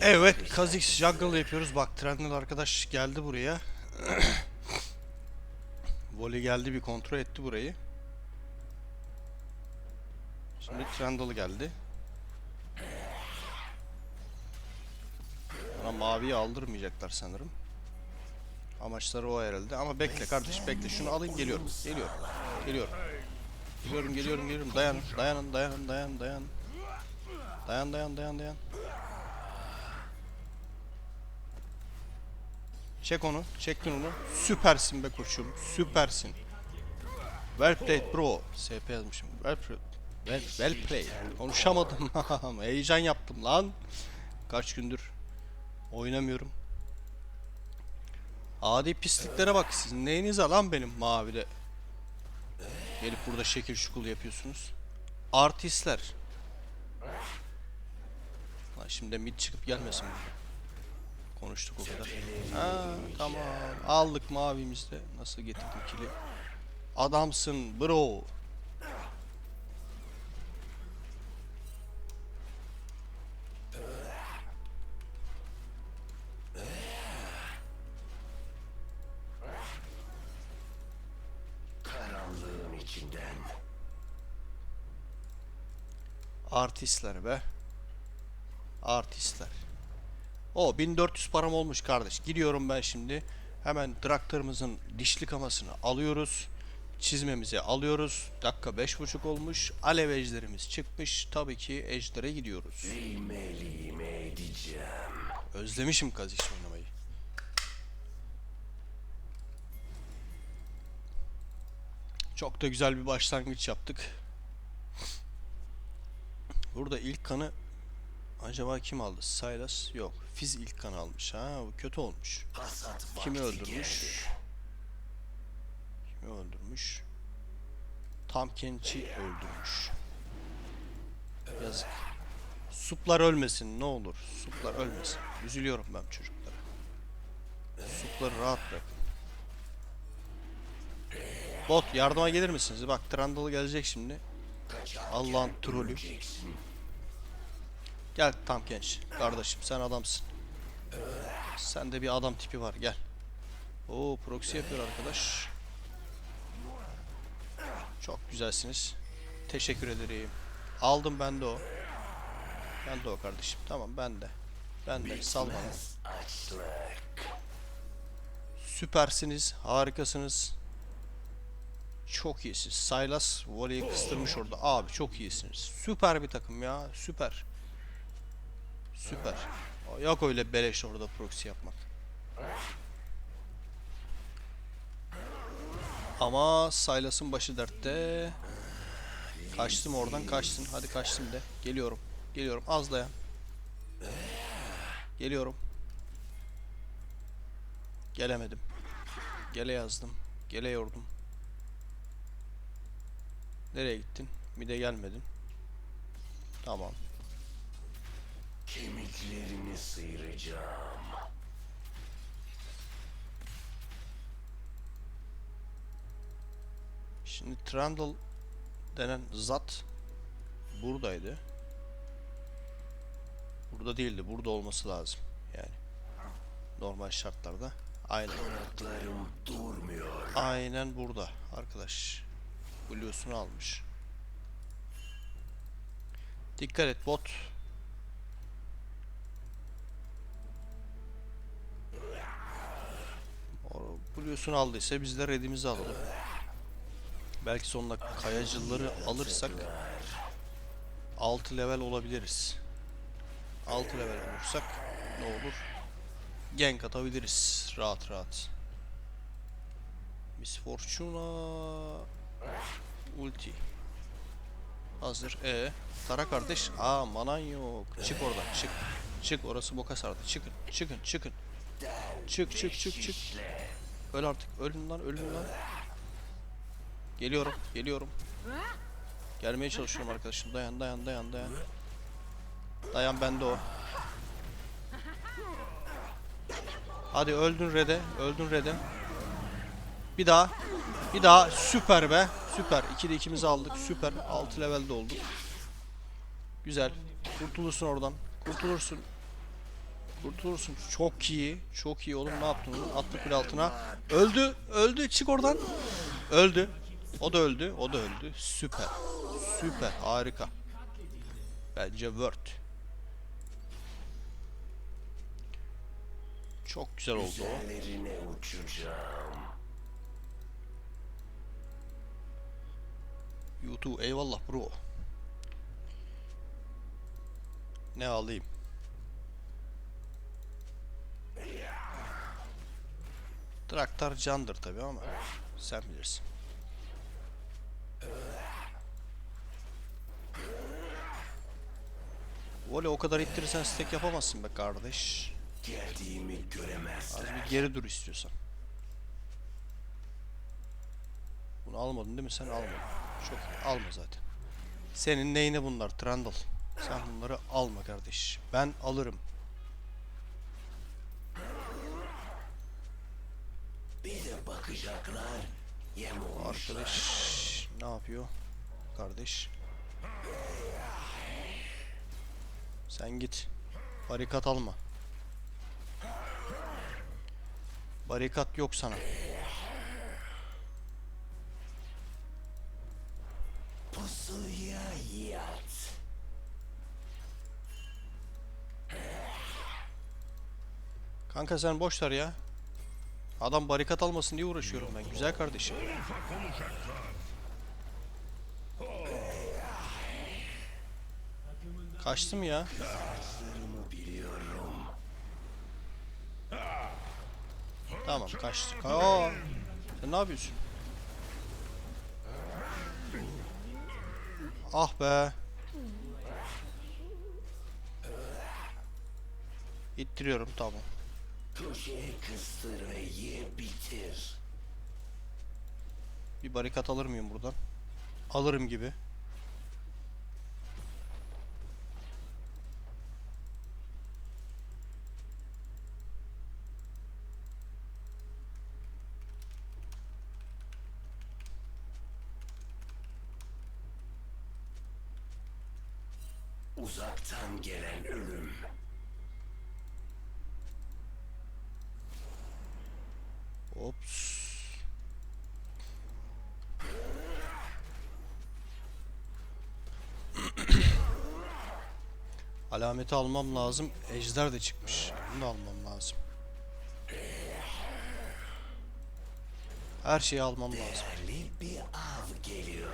Evet, Kha'Zix Jungle yapıyoruz. Bak Trendel arkadaş geldi buraya. Voli geldi bir kontrol etti burayı. Şimdi Trendel geldi. Bana maviyi aldırmayacaklar sanırım. Amaçları o herhalde. Ama bekle kardeş bekle. Şunu alayım geliyorum. Geliyorum. Geliyorum. Geliyorum geliyorum geliyorum. Dayanın dayanın dayanın dayan dayan. Dayan dayan dayan dayan. Çek onu. Çektin onu. Süpersin be koçum. Süpersin. Well played bro. SP yazmışım. Well played. Well, well played. Konuşamadım. Heyecan yaptım lan. Kaç gündür oynamıyorum. Adi pisliklere bak siz. Neyinize lan benim mavide? Gelip burada şekil şukul yapıyorsunuz. Artistler. Lan şimdi mid çıkıp gelmesin mi? Konuştuk o kadar. Ha tamam. Aldık mavimizde. Nasıl getirdim kili? Adamsın bro. Karanlığın içinden Artistler be. Artistler. O 1400 param olmuş kardeş. Gidiyorum ben şimdi. Hemen traktörümüzün dişli kamasını alıyoruz. Çizmemizi alıyoruz. Dakika beş buçuk olmuş. Alev ejderimiz çıkmış. Tabii ki ejdere gidiyoruz. bilmeliyim edeceğim. Özlemişim Kazix oynamayı. Çok da güzel bir başlangıç yaptık. Burada ilk kanı acaba kim aldı? Silas yok. Fiz ilk kanı almış. Ha bu kötü olmuş. Kimi öldürmüş? geldi. Kimi öldürmüş? Tam Kenç'i öldürmüş. Yazık. Suplar ölmesin ne olur. Suplar ölmesin. Üzülüyorum ben çocuklara. Supları rahat bırakın. Bot yardıma gelir misiniz? Bak Trundle gelecek şimdi. Allah'ın trolü. Gel tam genç. Kardeşim sen adamsın. Sende bir adam tipi var gel. Oo proxy yapıyor arkadaş. Çok güzelsiniz. Teşekkür ederim. Aldım ben de o. Ben de o kardeşim. Tamam ben de. Ben de sal. Süpersiniz. Harikasınız. Çok iyisiniz. Silas voleyi kıstırmış orada. Abi çok iyisiniz. Süper bir takım ya. Süper. Süper. Yok öyle beleş orada proxy yapmak. Ama Silas'ın başı dertte. Kaçtım oradan kaçtın. Hadi kaçtım de. Geliyorum. Geliyorum. Az dayan. Geliyorum. Gelemedim. Gele yazdım. Gele yordum. Nereye gittin? Mide gelmedin. Tamam. Kemiklerini sıyıracağım. Şimdi Trundle denen zat buradaydı. Burada değildi. Burada olması lazım. Yani normal şartlarda. Aynen. Kanatlarım durmuyor. Aynen burada arkadaş. Blue'sunu almış. Dikkat et bot. Blue'sunu aldıysa biz de redimizi alalım. Belki sonunda kayacıları alırsak 6 level olabiliriz. 6 level olursak ne olur? Gank atabiliriz rahat rahat. Miss Fortuna ulti. Hazır. E Tara kardeş. Aa manan yok. Çık oradan çık. Çık orası boka sardı. Çıkın. Çıkın çıkın. Çık çık çık çık. Öl artık. Ölün lan ölün lan. Geliyorum. Geliyorum. Gelmeye çalışıyorum arkadaşım. Dayan dayan dayan dayan. Dayan bende o. Hadi öldün Red'e. Öldün Red'e. Bir daha. Bir daha. Süper be. Süper. 2'de ikimizi aldık. Süper. 6 levelde olduk. Güzel. Kurtulursun oradan. Kurtulursun. Kurtulursun. Çok iyi. Çok iyi oğlum. Ne yaptın? Attı kule altına. Öldü. Öldü. Çık oradan. Öldü. O da öldü. O da öldü. Süper. Süper. Harika. Bence Word. Çok güzel oldu o. YouTube eyvallah bro. Ne alayım? Traktör candır tabi ama sen bilirsin. Vole o kadar ittirirsen stack yapamazsın be kardeş. Geldiğimi Az göremezler. bir geri dur istiyorsan. Bunu almadın değil mi? Sen almadın. Çok iyi. Alma zaten. Senin neyine bunlar Trundle? Sen bunları alma kardeş. Ben alırım. Bir de bakacaklar. Yem. Arkadaş ne yapıyor? Kardeş. Sen git. Barikat alma. Barikat yok sana. Pusuya yat. Kanka sen boş ver ya. Adam barikat almasın diye uğraşıyorum ben. Güzel kardeşim. Kaçtım ya. Tamam kaçtık. Aa, sen ne yapıyorsun? Ah be. İttiriyorum tamam. Köşeye kıstır ve ye bitir. Bir barikat alır mıyım buradan? Alırım gibi. Uzaktan gelen ölüm. Ops. Alameti almam lazım. Ejder de çıkmış. Bunu da almam lazım. Her şeyi almam lazım. Değerli bir av geliyor.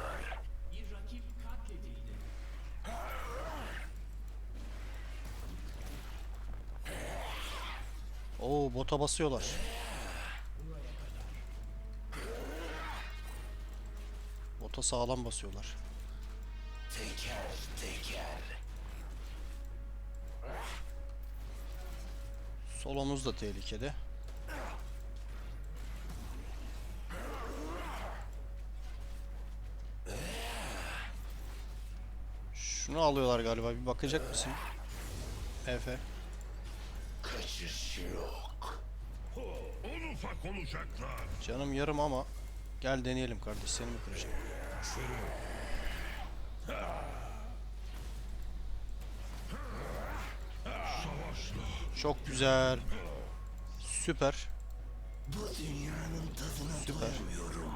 Oo bota basıyorlar. Bota sağlam basıyorlar. Teker teker. Solomuz da tehlikede. Şunu alıyorlar galiba. Bir bakacak mısın? Efe. Kaçış yok. Un ufak olacaklar. Canım yarım ama gel deneyelim kardeş. Seni mi kıracağım? Çok güzel. Süper. Bu dünyanın tadına Süper. doyamıyorum.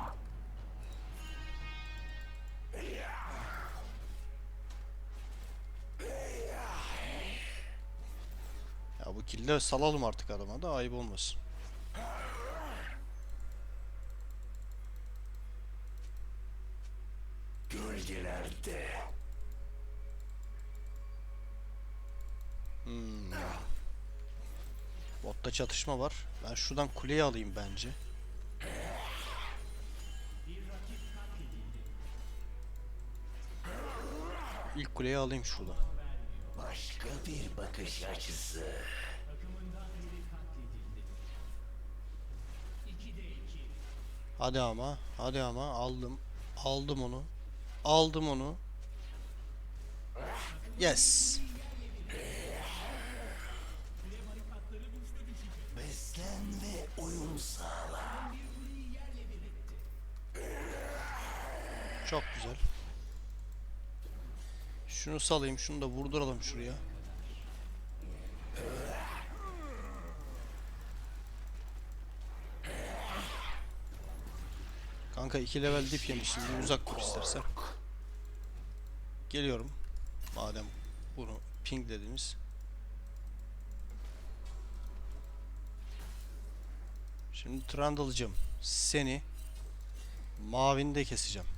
Ya bu kille salalım artık adama da ayıp olmasın. Çatışma var. Ben şuradan kuleyi alayım bence. İlk kuleyi alayım şuradan. Başka bir bakış açısı. Hadi ama, hadi ama aldım. Aldım onu. Aldım onu. Yes. sağla. Çok güzel. Şunu salayım, şunu da vurduralım şuraya. Kanka iki level dip yemişim. Bir uzak dur istersen. Geliyorum. Madem bunu ping dediniz. Şimdi Trundle'cım seni mavinde keseceğim.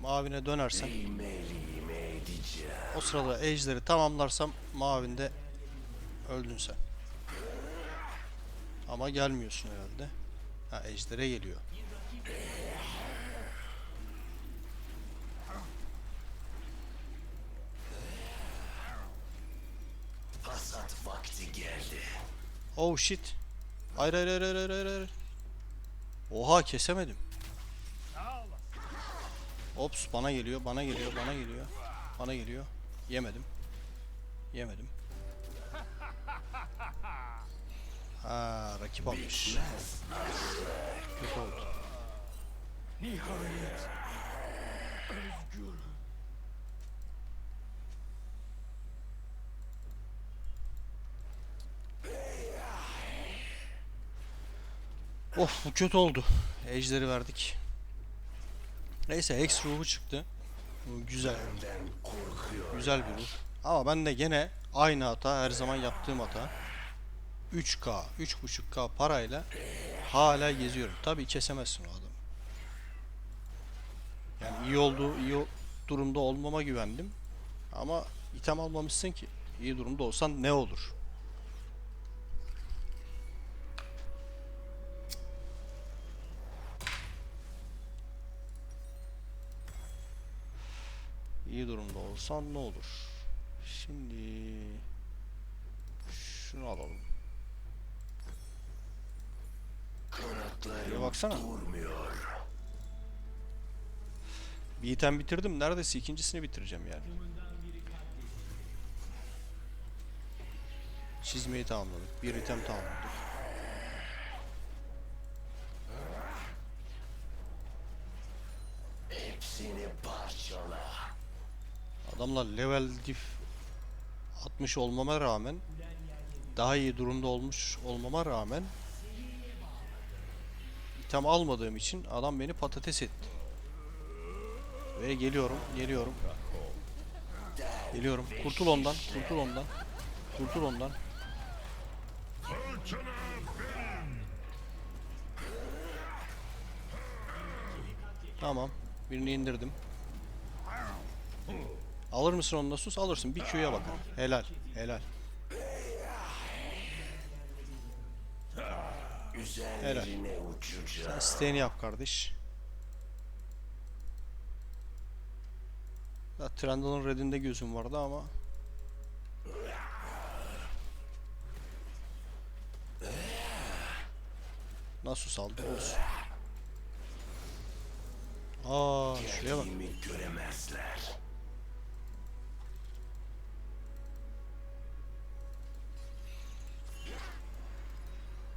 Mavine dönersen o sırada ejderi tamamlarsam mavinde öldün sen. Ama gelmiyorsun herhalde. Ha ejdere geliyor. Hasat vakti geldi. Oh shit. Hayır hayır hayır hayır hayır hayır. Oha kesemedim. Ops bana geliyor bana geliyor bana geliyor. Bana geliyor. Yemedim. Yemedim. Ha rakip almış. Kötü oldu. Nihayet. Özgür. Of bu kötü oldu. Ejderi verdik. Neyse Hex ruhu çıktı. Bu güzel. Güzel bir ruh. Ama ben de gene aynı hata her zaman yaptığım hata. 3K, 3.5K parayla hala geziyorum. Tabii kesemezsin o adamı. Yani iyi olduğu, iyi durumda olmama güvendim. Ama item almamışsın ki. İyi durumda olsan ne olur? İyi olsan ne olur? Şimdi şunu alalım. Kanatlarım baksana. durmuyor. Bir item bitirdim. Neredeyse ikincisini bitireceğim yani. Çizmeyi tamamladık. Bir item tamamladık. Adamlar level diff 60 olmama rağmen daha iyi durumda olmuş olmama rağmen item almadığım için adam beni patates etti. Ve geliyorum, geliyorum. Geliyorum. Kurtul ondan, kurtul ondan. Kurtul ondan. Tamam. Birini indirdim. Alır mısın onu da sus? Alırsın. Bir Q'ya bakar. Helal. Helal. Üzerlerine uçacağım. İsteğini yap kardeş. Ya Trundle'ın redinde gözüm vardı ama Nasıl saldı olsun. Aa şuraya bak. Göremezler.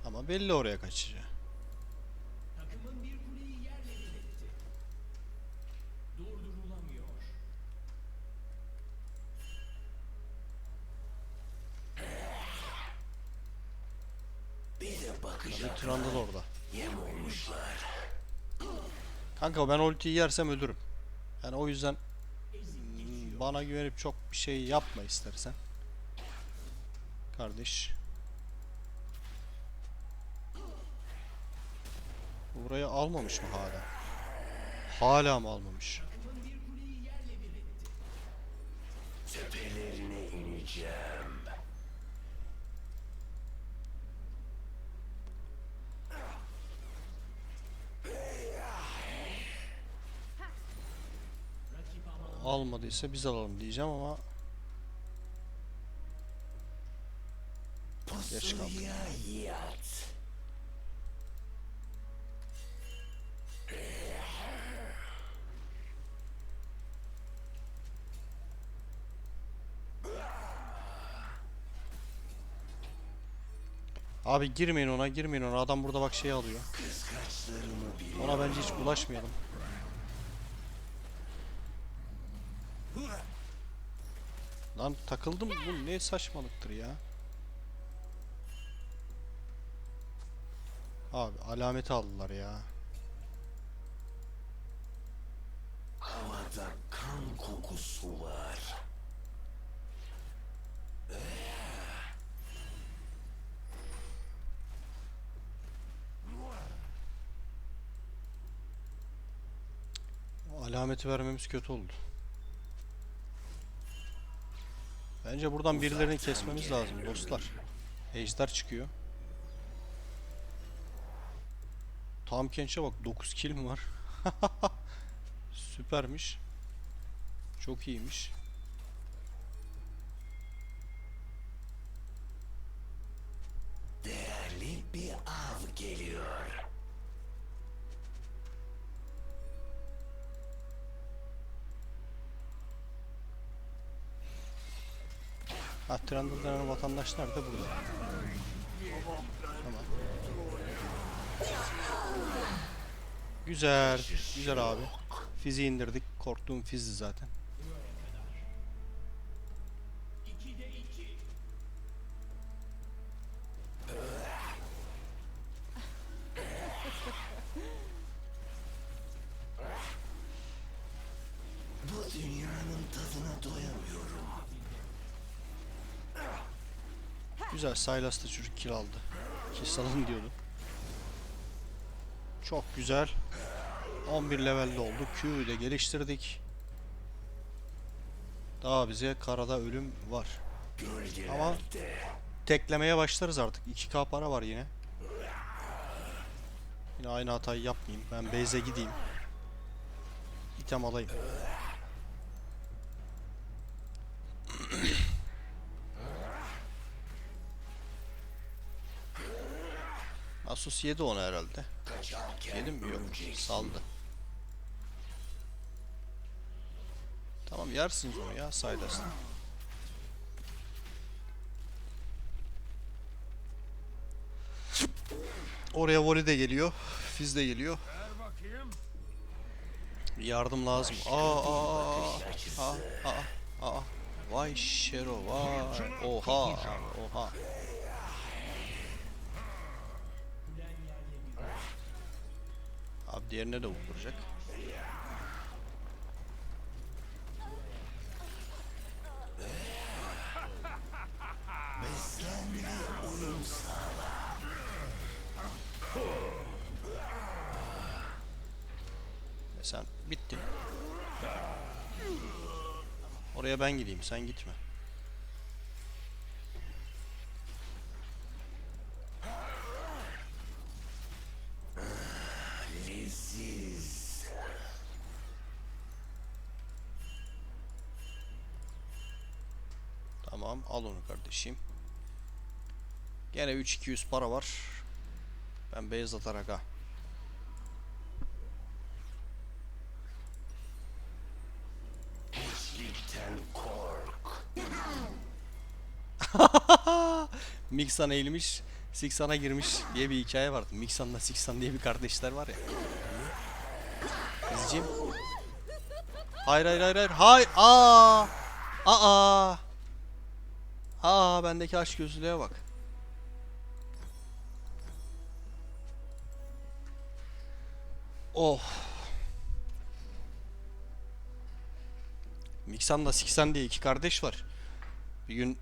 Ama belli oraya kaçacağı. Takımın bir kuleyi yerle bir etti. Durdurulamıyor. Bir de Bir bakacak. Trundle orada. Yem olmuşlar. Kanka ben ultiyi yersem ölürüm. Yani o yüzden bana güvenip çok bir şey yapma istersen. Kardeş. Burayı almamış mı hala? Hala mı almamış? Tepelerine ineceğim. Almadıysa biz alalım diyeceğim ama Geç kaldık. Abi girmeyin ona girmeyin ona adam burada bak şey alıyor. Ona bence hiç bulaşmayalım. Lan takıldım bu ne saçmalıktır ya. Abi alameti aldılar ya. Havada kan kokusu var. O alameti vermemiz kötü oldu. Bence buradan birilerini kesmemiz lazım dostlar. Ejder çıkıyor. Tam Kenç'e bak 9 kill mi var? Süpermiş. Çok iyiymiş. Değerli bir av geliyor. Ha Trundle denen vatandaşlar da burada. Tamam. Güzel. Güzel abi. Fizi indirdik. Korktuğum fizdi zaten. Bu dünyanın tadına doyamıyorum. Güzel. Sylas da çocuk kill aldı. Kill salın diyordu. Çok güzel. 11 levelde olduk. Q'yu da geliştirdik. Daha bize karada ölüm var. Ama teklemeye başlarız artık. 2k para var yine. Yine aynı hatayı yapmayayım. Ben base'e gideyim. İtem alayım. Asus yedi onu herhalde. Yedim mi? Yok. Saldı. Tamam yersiniz onu ya Sylas'la. Oraya volley de geliyor. Fizz de geliyor. Yardım lazım. Aa aa aa aa aa. Vay Şero vay. Oha oha. Diğerine de vuracak. Sen bitti. Oraya ben gideyim sen gitme. Leziz. Tamam al onu kardeşim. Gene 3200 para var. Ben beyaz atarak ha. Miksan eğilmiş, Siksan'a girmiş diye bir hikaye vardı. Miksan'la Siksan diye bir kardeşler var ya. Kızcığım. Hayır hayır hayır hayır. Hayır. Aa! Aa! Aa bendeki aşk gözlüğe bak. Oh. Miksan'la Siksan diye iki kardeş var. Bir gün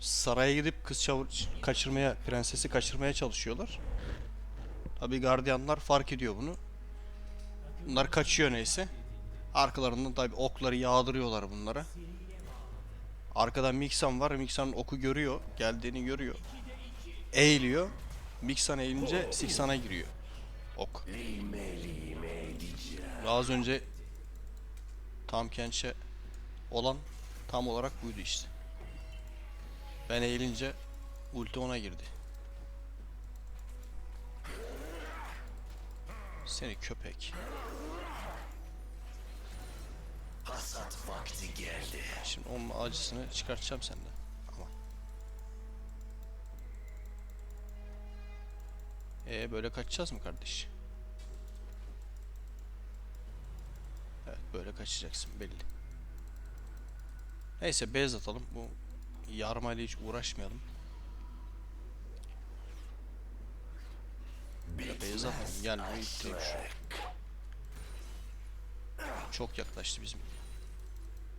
saraya gidip kız çavur- kaçırmaya, prensesi kaçırmaya çalışıyorlar. Tabi gardiyanlar fark ediyor bunu. Bunlar kaçıyor neyse. Arkalarından tabi okları yağdırıyorlar bunlara. Arkadan Miksan var. Miksan oku görüyor. Geldiğini görüyor. Eğiliyor. Miksan eğilince Siksan'a giriyor. Ok. Az önce tam kençe olan tam olarak buydu işte. Ben eğilince ulti ona girdi. Seni köpek. Hasat vakti geldi. Şimdi onun acısını çıkartacağım senden. Ama. Ee böyle kaçacağız mı kardeş? Evet böyle kaçacaksın belli. Neyse beyaz atalım. Bu yarmayla hiç uğraşmayalım. Ya Hanım gelmiyor ittireyim şu. Çok yaklaştı bizim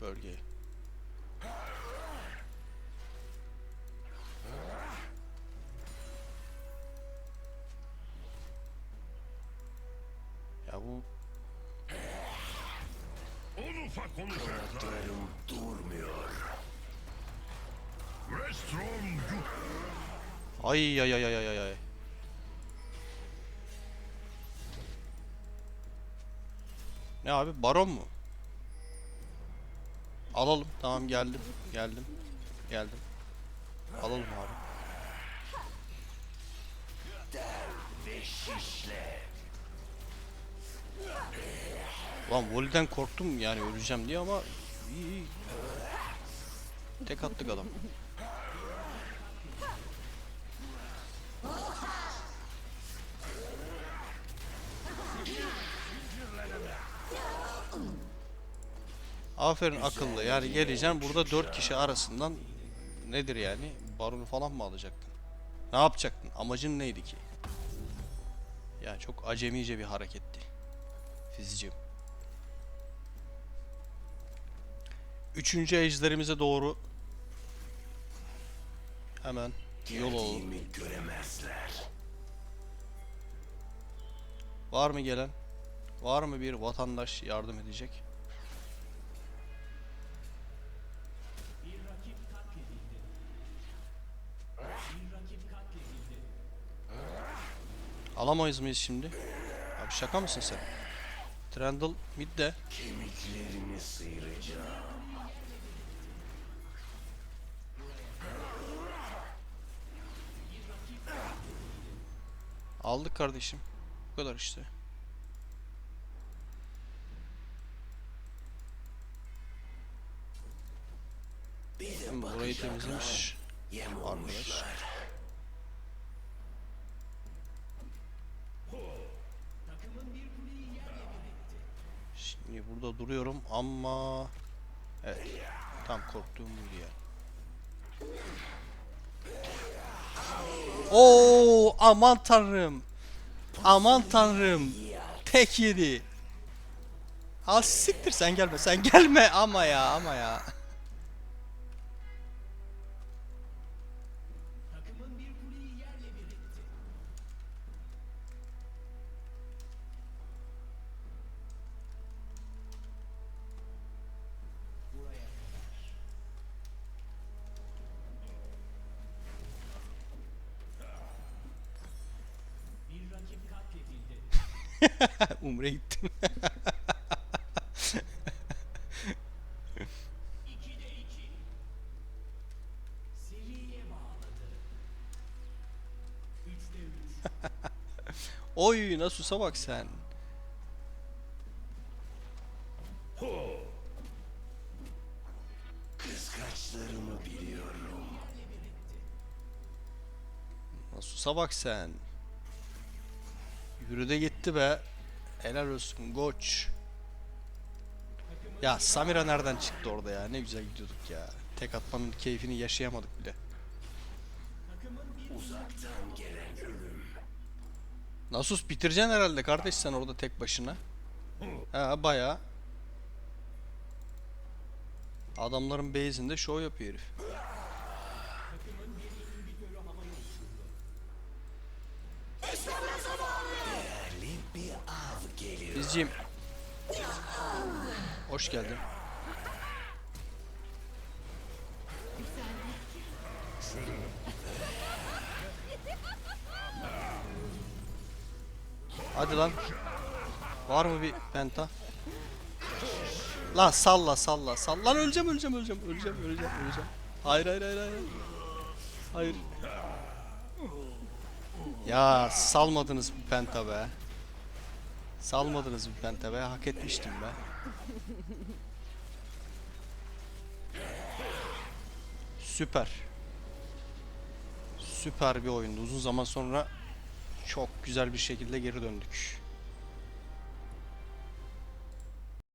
bölgeye. Ya bu Un ufak olacaklar. Kanatlarım durmuyor. Restron ay ay ay ay ay ay. Ne abi baron mu? Alalım. Tamam geldim. Geldim. Geldim. Alalım abi. Lan Voli'den korktum yani öleceğim diye ama. Tek attık adam. Aferin akıllı. Yani geleceksin burada dört kişi arasından nedir yani? Baronu falan mı alacaktın? Ne yapacaktın? Amacın neydi ki? Yani çok acemice bir hareketti. Fizicim. Üçüncü ejderimize doğru hemen yol alalım. Var mı gelen? Var mı bir vatandaş yardım edecek? Alamayız mıyız şimdi? Abi şaka mısın sen? Trundle midde. Kemiklerini sıyıracağım. Aldık kardeşim. Bu kadar işte. De burayı temizlemiş. Arkadaş. olmuşlar. Takımın bir kuleyi yerle bir etti. Şimdi burada duruyorum ama... Evet. Tam korktuğum buydu ya. Oo aman tanrım. Aman tanrım. Tek yedi. Al siktir sen gelme sen gelme ama ya ama ya. Umre gittim. Oy Nasus'a bak sen. Kıskaçlarımı biliyorum. Nasus'a bak sen. Yürüde gitti be. Helal olsun koç. Ya Samira nereden çıktı orada ya? Ne güzel gidiyorduk ya. Tek atmanın keyfini yaşayamadık bile. Nasus bitireceksin herhalde kardeş sen orada tek başına. Ha bayağı. Adamların base'inde show yapıyor herif. Değerli bir av Bizciğim. Hoş geldin. Hadi lan. Var mı bir penta? Lan salla salla salla. Lan öleceğim öleceğim öleceğim öleceğim öleceğim öleceğim. Hayır hayır hayır hayır. Hayır. Ya salmadınız bir penta be. Salmadınız bir penta be. Hak etmiştim be. Süper. Süper bir oyundu. Uzun zaman sonra çok güzel bir şekilde geri döndük.